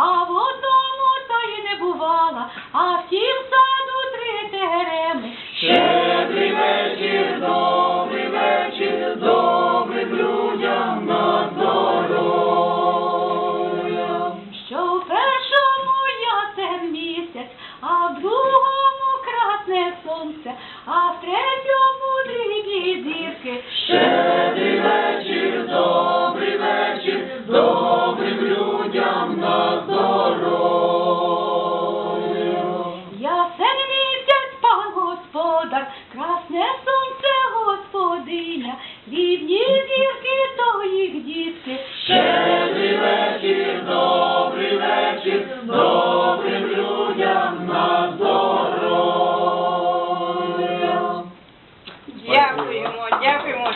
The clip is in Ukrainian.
а в одному та й не бувала, а всім саду три тегереми. Щедрий вечір, добрий вечір, добрим людям на здоров'я. Що в першому ясен місяць, а в другому красне сонце, а в третьому дрібні зірки то їх дітки. Щедрий вечір, добрий вечір, добрим людям на здоров'я. Дякуємо, дякуємо.